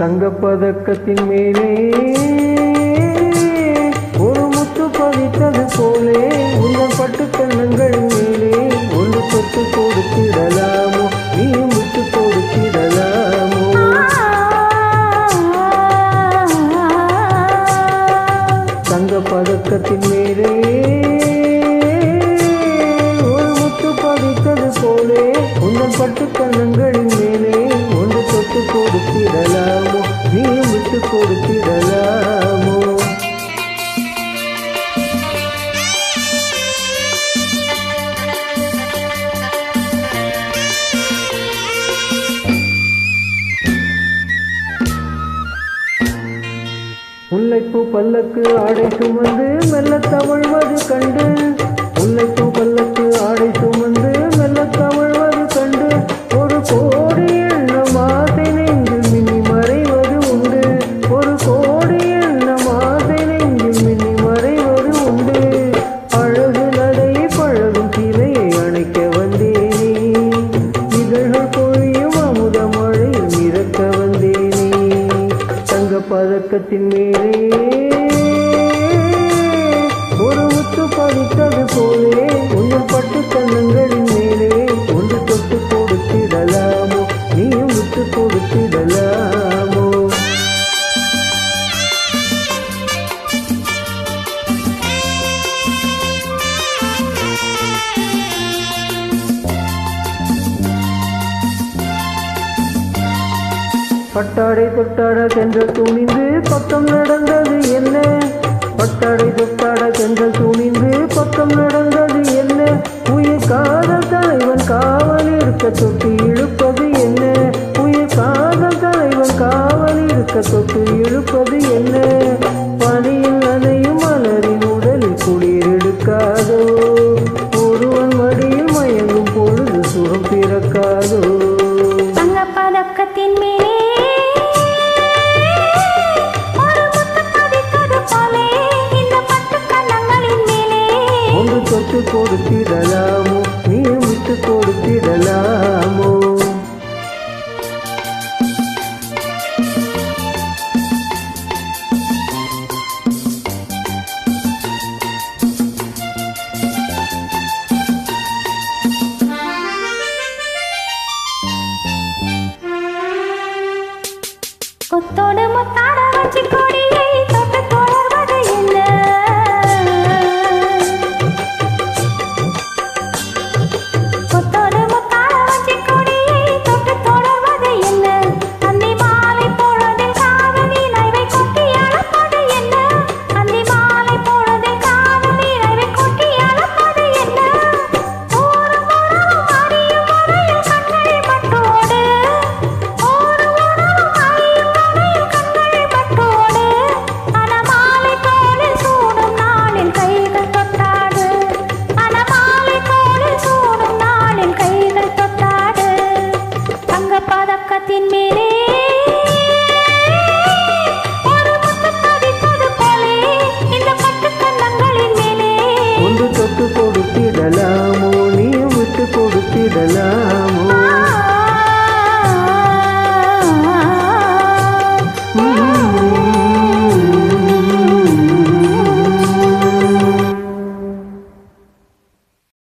தங்கப்பதக்கத்தின் மேலே ஒரு முத்து பதித்தது போலே உங்கள் பட்டு கண்ணங்கள் மேலே ஒன்று தொட்டு கொடுத்திடலாமோ? நீ முத்து கொடுத்திடலாமோ? தங்க பதக்கத்தின் மேலே ஒரு முத்து பதித்தது போலே உங்கள் பட்டு கொடுத்திடலாமோ முல்லைப்பூ பல்லக்கு ஆடை சுமந்து மெல்ல தவழ்வது கண்டு. முல்லைப்பூ பல்லக்கு ஆடை சுமந்து பதக்கத்தின் பட்டாடை தொட்டாட சென்று துணிந்து பக்கம் நடந்தது என்ன? பட்டாடை தொட்டாட சென்று துணிந்து பக்கம் நடந்தது என்ன? உயிர் காதல் தலைவன் காவல் இருக்க தொட்டு இழுப்பது என்ன? உயிர் காதல் தலைவன் காவல் இருக்க தொட்டு இழுப்பது என்ன? விட்டு கொடுத்திடலாமோ நீ விட்டு கொடுத்திடலாமோ கொத்தோடு முத்தாட வச்சு கொடியை dela